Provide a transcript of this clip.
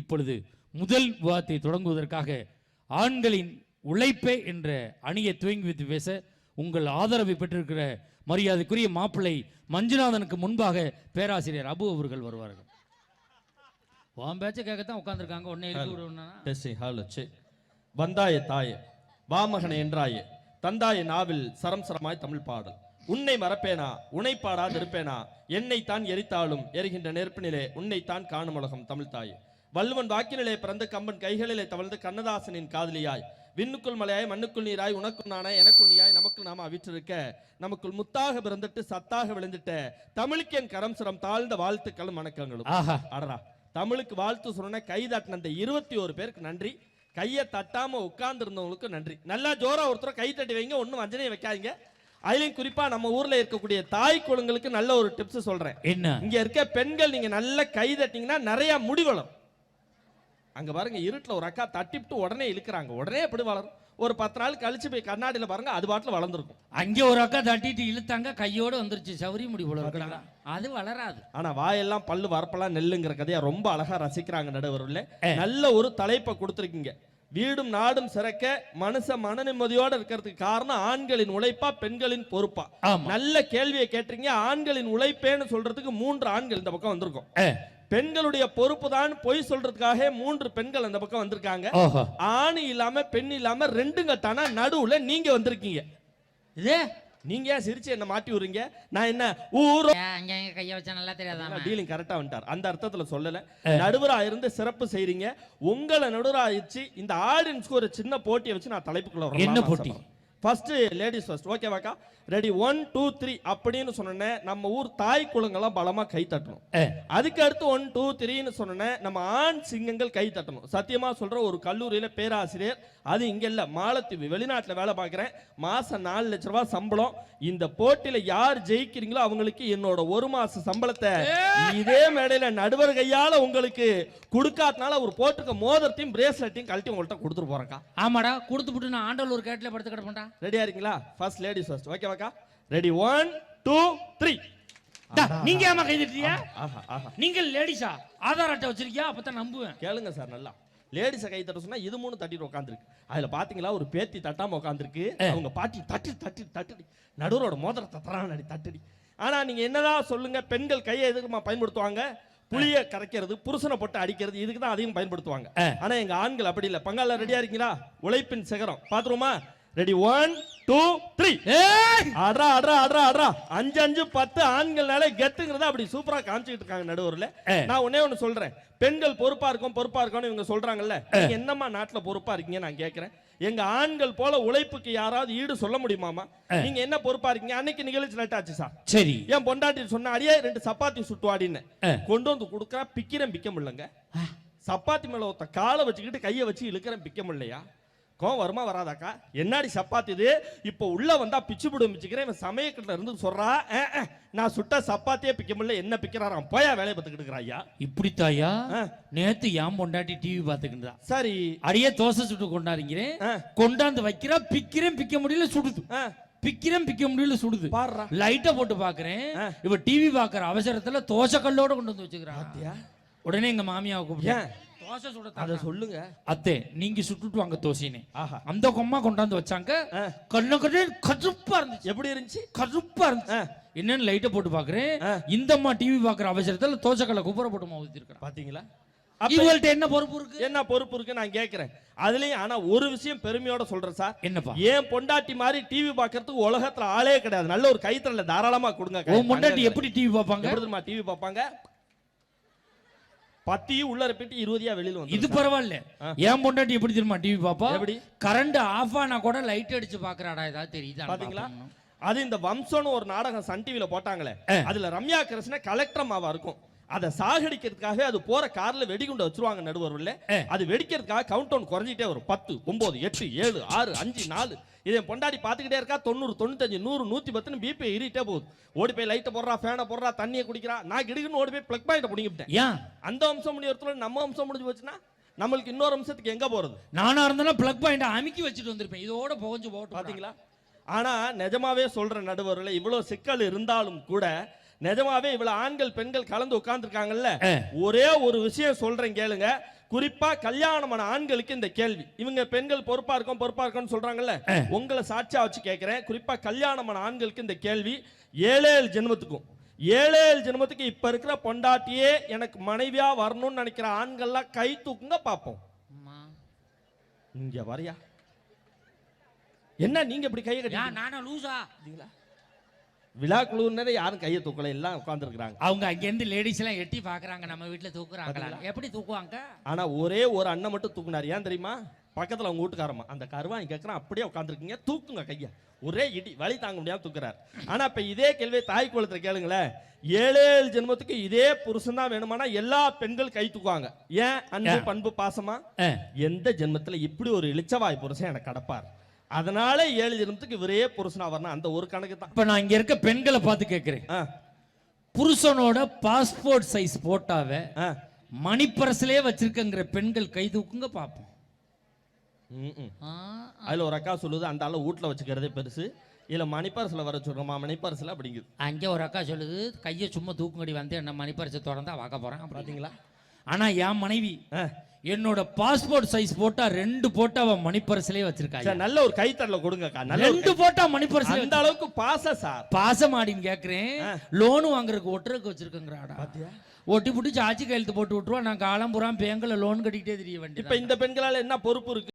இப்பொழுது முதல் விவாதத்தை தொடங்குவதற்காக ஆண்களின் உழைப்பே என்ற அணியை துவங்கி வைத்து பேச உங்கள் ஆதரவை பெற்றிருக்கிற மரியாதைக்குரிய மாப்பிள்ளை மஞ்சுநாதனுக்கு முன்பாக பேராசிரியர் அபு அவர்கள் வருவார்கள். உன் பேச்ச கேட்கத்தான் உட்காந்துருக்காங்க வச்சு வந்தாய தாயே வாமகனை என்றாயே. தந்தாய நாவில் சரம் சரமாய் தமிழ் பாடல். உன்னை மறப்பேனா? உன்னை பாடாது இருப்பேனா என்னை தான் எரித்தாலும் எரிகின்ற நெருப்பினிலே உன்னை தான் காணும் உலகம் தமிழ் தாயே. வள்ளுவன் வாக்கினிலே பிறந்து கம்பன் கைகளிலே தவழ்ந்து கண்ணதாசனின் காதலியாய். விண்ணுக்குள் மலையாய் மண்ணுக்குள் நீராய் உனக்குள் நானாய் எனக்குள் நீயாய் நமக்குள் நாம அவிற்றிருக்க. நமக்குள் முத்தாக பிறந்துட்டு சத்தாக விழுந்துட்ட. தமிழுக்கு என் கரம் சிரம் தாழ்ந்த வாழ்த்துக்களும் வணக்கங்களும். அடடா. தமிழுக்கு வாழ்த்து சொன்ன கை தட்டின அந்த இருபத்தி ஒரு பேருக்கு நன்றி. கையை தட்டாம உட்கார்ந்து இருந்தவங்களுக்கு நன்றி. நல்லா ஜோரா ஒருத்தர் கை தட்டி வைங்க ஒன்றும் வஞ்சனையை வைக்காதீங்க. அதுலயும் குறிப்பா நம்ம ஊர்ல இருக்கக்கூடிய தாய் குழந்தைங்களுக்கு நல்ல ஒரு டிப்ஸ் சொல்றேன். என்ன? இங்க இருக்க பெண்கள் நீங்க நல்ல கை தட்டிங்கன்னா நிறைய முடி வளரும். அங்க பாருங்க இருட்டுல ஒரு அக்கா தட்டிவிட்டு உடனே இழுக்கிறாங்க. உடனே எப்படி வளரும்? ஒரு பத்து நாள் கழிச்சு போய் கண்ணாடியில பாருங்க அது பாட்டுல வளர்ந்துருக்கும். அங்கே ஒரு அக்கா தட்டிட்டு இழுத்தாங்க கையோட வந்துருச்சு. சௌரி முடி போல அது வளராது. ஆனா வாயெல்லாம் பல்லு வரப்பெல்லாம் நெல்லுங்கிற கதையை ரொம்ப அழகா ரசிக்கிறாங்க நடுவரில் நல்ல ஒரு தலைப்பை கொடுத்துருக்கீங்க. வீடும் நாடும் சிறக்க மனுஷ மன நிம்மதியோட இருக்கிறதுக்கு காரணம் ஆண்களின் உழைப்பா பெண்களின் பொறுப்பா. நல்ல கேள்வியை கேட்டீங்க ஆண்களின் உழைப்பேன்னு சொல்றதுக்கு மூன்று ஆண்கள் இந்த பக்கம் வந்திருக்கோம். பெண்களுடைய பொறுப்பு தான் பொய் சொல்றதுக்காக மூன்று பெண்கள் அந்த பக்கம் வந்திருக்காங்க. ஆண் இல்லாம பெண் இல்லாம ரெண்டு கட்டானா நடுவுல நீங்க வந்திருக்கீங்க. இதே நீங்க ஏன் சிரிச்சு என்ன மாட்டி விடுறீங்க? நான் என்ன ஊரோ கைய வச்சா நல்லா தெரியாதாம டீலிங் கரெக்டா வந்துட்டார். அந்த அர்த்தத்துல சொல்லல. நடுவரா இருந்து சிறப்பு செய்றீங்க. உங்களை நடுவரா வச்சு இந்த ஆடியன்ஸ்க்கு ஒரு சின்ன போட்டியை வச்சு நான் தலைப்புக்குள்ள என்ன போட்டி? ஃபர்ஸ்ட் லேடிஸ் ஃபர்ஸ்ட் ஓகேவாக்கா ரெடி ஒன் டூ த்ரீ அப்படின்னு சொன்னோன்னே நம்ம ஊர் தாய் குளங்கள்லாம் பலமா கை தட்டணும். அதுக்கு அடுத்து ஒன் டூ த்ரீன்னு சொன்னோன்னே நம்ம ஆண் சிங்கங்கள் கை தட்டணும். சத்தியமா சொல்ற ஒரு கல்லூரியில பேராசிரியர் அது இங்க இல்ல. மாலத்தீவு வெளிநாட்டுல வேலை பார்க்குறேன். மாசம் நாலு லட்ச ரூபாய் சம்பளம். இந்த போட்டியில யார் ஜெயிக்கிறீங்களோ அவங்களுக்கு என்னோட ஒரு மாச சம்பளத்தை இதே மேடையில நடுவர் கையால உங்களுக்கு கொடுக்காதனால ஒரு போட்டுக்க மோதிரத்தையும் பிரேஸ்லெட்டையும் கழட்டி உங்கள்கிட்ட கொடுத்துட்டு போறேன்க்கா. ஆமாடா கொடுத்து நான் ஆண்டல் கேட்ல படுத்து கிடப்பேன்டா. ரெடியா இருக்கீங்களா? ஃபர்ஸ்ட் லேடிஸ் ஃபர்ஸ்ட் ஓகேவாக்கா ரெடி ஒன் டூ த்ரீ நீங்க ஏமா கை தட்டியா ஆஹா ஆஹா நீங்க லேடிஸா? ஆதார் அட்டை வச்சிருக்கியா? அப்பதான் நம்புவேன். கேளுங்க சார் நல்லா. லேடிஸை கை தட்ட சொன்னா இது மூணு தட்டிட்டு உட்காந்துருக்கு அதுல பாத்தீங்களா? ஒரு பேத்தி தட்டாம உட்காந்துருக்கு அவங்க பாட்டி தட்டி தட்டி தட்டுடி. நடுவரோட மோதிரத்தை தரானடி தட்டுடி. ஆனா நீங்க என்னதான் சொல்லுங்க? பெண்கள் கையை எதுக்குமா பயன்படுத்துவாங்க? புளிய கரைக்கிறது புருஷனை போட்டு அடிக்கிறது இதுக்கு தான் அதிகம் பயன்படுத்துவாங்க ஆனா எங்க ஆண்கள் அப்படி இல்ல. பங்காள ரெடியா இருக்கீங்களா? உழைப்பின் சிகரம். பாத்துருமா ரெடி ஒன் டூ த்ரீ அட்ரா அட்ரா அட்ரா அட்ரா அஞ்சு அஞ்சு பத்து ஆண்கள்னாலே கெத்துங்கிறத அப்படி சூப்பரா காமிச்சிட்டு இருக்காங்க நடுவர்ல. நான் ஒண்ணே ஒண்ணு சொல்றேன். பெண்கள் பொறுப்பா இருக்கும் பொறுப்பா இருக்கும்னு இவங்க சொல்றாங்கல்ல. என்னம்மா நாட்டுல பொறுப்பா இருக்கீங்க நான் கேக்குறேன். எங்க ஆண்கள் போல உழைப்புக்கு யாராவது ஈடு சொல்ல முடியுமாமா நீங்க என்ன பொறுப்பா இருக்கீங்க? அன்னைக்கு நிகழ்ச்சி லேட் ஆச்சு சார் சரி. என் பொண்டாட்டி சொன்ன அடியே ரெண்டு சப்பாத்தி சுட்டுவாடின்னு. கொண்டு வந்து கொடுக்குறா பிக்கிறேன் பிக்க முடியலங்க. சப்பாத்தி மேல ஒருத்த காலை வச்சுக்கிட்டு கையை வச்சு இழுக்கிறேன் பிக்க முடியலையா? கோவம் வருமா வராதாக்கா? என்னடி சப்பாத்தி இது? இப்போ உள்ள வந்தா பிச்சு பிடும் பிச்சுக்கிறேன் இவன் சமயக்கட்டில் இருந்து சொல்றா "அஹ், அஹ், நான் சுட்ட சப்பாத்தியே பிக்க முடியல என்ன பிக்கிறாராம்? போயா வேலையை பார்த்துக்கிட்டு ஐயா இப்படித்தாயா ஆ. நேத்து ஏன் பொண்டாட்டி டிவி பாத்துக்கிட்டா சரி. அடியே தோசை சுட்டு கொண்டாடுங்கிறேன். கொண்டாந்து வைக்கிறா பிக்கிறேன் பிக்க முடியல சுடுது. பிக்கிறேன் பிக்க முடியல சுடுது. லைட்டை போட்டு பாக்குறேன் ஆ. இவ டிவி பாக்குற அவசரத்துல தோசை கல்லோட கொண்டு வந்து வச்சுக்கிறான்? உடனே எங்க மாமியாவை கூப்பிட்டேன் தோசை சுட அதை சொல்லுங்க. அத்தே நீங்க சுட்டுட்டு வாங்க தோசைன்னு. ஆஹா. அந்த கொம்மா கொண்டாந்து வச்சாங்க. கண்ணு கண்ணு கருப்பா இருந்துச்சு. எப்படி இருந்துச்சு? கருப்பா இருந்துச்சு. என்னன்னு லைட்டை போட்டு பாக்குறேன். இந்த அம்மா டிவி பாக்குற அவசரத்துல தோசைக்கல்ல குப்புற போட்டு ஊத்தி இருக்கிறான் பாத்தீங்களா? இவங்கள்ட்ட என்ன பொறுப்பு இருக்கு? என்ன பொறுப்பு இருக்கு நான் கேட்கிறேன் அதுலயும் ஆனா ஒரு விஷயம் பெருமையோட சொல்றேன் சார். என்னப்பா? ஏன் பொண்டாட்டி மாதிரி டிவி பார்க்கறதுக்கு உலகத்துல ஆளே கிடையாது. நல்ல ஒரு கைத்தறல தாராளமா கொடுங்க. முண்டாட்டி எப்படி டிவி பார்ப்பாங்க எப்படி டிவி பார்ப்பாங்க பத்தியும் உள்ள இருப்பிட்டு இருபதியா வெளியில வந்து இது பரவாயில்ல. என் பொண்டாட்டி எப்படி தெரியுமா டிவி பாப்பா? எப்படி? கரண்ட் ஆஃப் ஆனா கூட லைட் அடிச்சு பாக்குறாடா ஏதாவது தெரியுதா பாத்தீங்களா? அது இந்த வம்சம்னு ஒரு நாடகம் சன் டிவில போட்டாங்களே. அதுல ரம்யா கிருஷ்ண கலெக்டர் மாவா இருக்கும். அதை சாகடிக்கிறதுக்காக அது போற கார்ல வெடிகுண்டை வச்சிருவாங்க நடுவர்ல. அது வெடிக்கிறதுக்காக கவுண்ட் டவுன் குறைஞ்சிட்டே வரும். பத்து ஒன்பது எட்டு ஏழு ஆறு அஞ்சு நாலு. இதை பொண்டாடி பார்த்துக்கிட்டே இருக்கா. தொண்ணூறு தொண்ணூத்தஞ்சு நூறு நூத்தி பத்துன்னு பிபி ஏறிட்டே போகுது. ஓடி போய் லைட்டை போடுறா ஃபேனை போடுறா தண்ணியை குடிக்கிறா. நான் கிடுக்குன்னு ஓடி போய் பிளக் பாயிண்ட் பிடிங்கிட்டேன் ஏன்? அந்த அம்சம் முடியறதுல நம்ம அம்சம் முடிஞ்சு போச்சுன்னா நம்மளுக்கு இன்னொரு அம்சத்துக்கு எங்க போறது? நானா இருந்தாலும் பிளக் பாயிண்ட் அமுக்கி வச்சுட்டு வந்திருப்பேன். இதோட புகஞ்சு போட்டு பாத்தீங்களா? ஆனா நிஜமாவே சொல்ற நடுவர்ல இவ்வளவு சிக்கல் இருந்தாலும் கூட நிஜமாவே இவ்வளவு ஆண்கள் பெண்கள் கலந்து உட்கார்ந்துருக்காங்கல்ல. ஒரே ஒரு விஷயம் சொல்றேன் கேளுங்க. குறிப்பா கல்யாணமான ஆண்களுக்கு இந்த கேள்வி. இவங்க பெண்கள் பொறுப்பா இருக்கும் பொறுப்பா இருக்கும்னு சொல்றாங்கல்ல? உங்களை சாட்சியா வச்சு கேட்கிறேன் குறிப்பா கல்யாணமான ஆண்களுக்கு இந்த கேள்வி. ஏழேழு ஜென்மத்துக்கும். ஏழேழு ஜென்மத்துக்கு இப்ப இருக்கிற பொண்டாட்டியே எனக்கு மனைவியா வரணும்னு நினைக்கிற ஆண்கள்லாம் கை தூக்குங்க பாப்போம். அம்மா. இங்க வரையா? என்ன நீங்க இப்படி கையை கட்டி நானும் லூசா? விழா குழுவினரே யாரும் கையை தூக்கல எல்லாம் உட்கார்ந்துருக்காங்க அவங்க அங்கேருந்து லேடிஸ் எல்லாம் எட்டி பாக்குறாங்க நம்ம வீட்டுல தூக்குறாங்களா? எப்படி தூக்குவாங்க? ஆனா ஒரே ஒரு அண்ணன் மட்டும் தூக்குனாரு. ஏன் தெரியுமா? பக்கத்துல அவங்க வீட்டுக்காரம்மா. அந்த கருவாய் கேட்கறான் அப்படியே உட்காந்துருக்கீங்க தூக்குங்க கைய. ஒரே இடி வலி தாங்க முடியாம தூக்குறாரு. ஆனா இப்ப இதே கேள்வியை தாய் குளத்துல கேளுங்களேன். ஏழு ஏழு ஜென்மத்துக்கு இதே புருஷன் தான் வேணுமானா எல்லா பெண்கள் கை தூக்குவாங்க. ஏன்? அன்பு பண்பு பாசமா. எந்த ஜென்மத்துல இப்படி ஒரு இளிச்சவாய் புருஷன் எனக்கு கடப்பார்? அதனால ஏழு ஜென்மத்துக்கு இவரே புருஷனா வரணும். அந்த ஒரு கணக்கு தான். இப்ப நான் இங்க இருக்க பெண்களை பார்த்து கேட்கிறேன் புருஷனோட பாஸ்போர்ட் சைஸ் போட்டாவை. மணிப்பரசிலே வச்சிருக்கங்கிற பெண்கள் கை தூக்குங்க பார்ப்போம். அதுல ஒரு அக்கா சொல்லுது அந்த ஆளை வீட்டுல வச்சுக்கிறதே பெருசு. இல்ல மணிப்பரிசுல வர சொல்றோமா? மணிப்பரிசுல அப்படிங்குது. அங்க ஒரு அக்கா சொல்லுது கையை சும்மா தூக்குங்கடி வந்து என்ன மணிப்பரிசை திறந்தா வாக்க போறேன். அப்படி பாத்தீங்களா? ஆனா என் மனைவி. என்னோட பாஸ்போர்ட் சைஸ் போட்டா ரெண்டு போட்டா அவ மணிப்பரசிலே வச்சிருக்காங்க சரி நல்ல ஒரு கைத்தறல கொடுங்கக்கா நல்ல ரெண்டு போட்டா மணிப்பரசிலே அந்த அளவுக்கு பாச சார். பாசமாடின்னு கேக்குறேன். லோன் வாங்குறதுக்கு ஒட்டுறதுக்கு வச்சிருக்கங்கிறாடா. ஒட்டி புட்டி சாச்சி கையெழுத்து போட்டு விட்டுருவா. நான் காலம் புறாம் பேங்கல லோன் கட்டிக்கிட்டே தெரிய இப்ப வேண்டியது இந்த பெண்களால என்ன பொறுப்பு இருக்கு?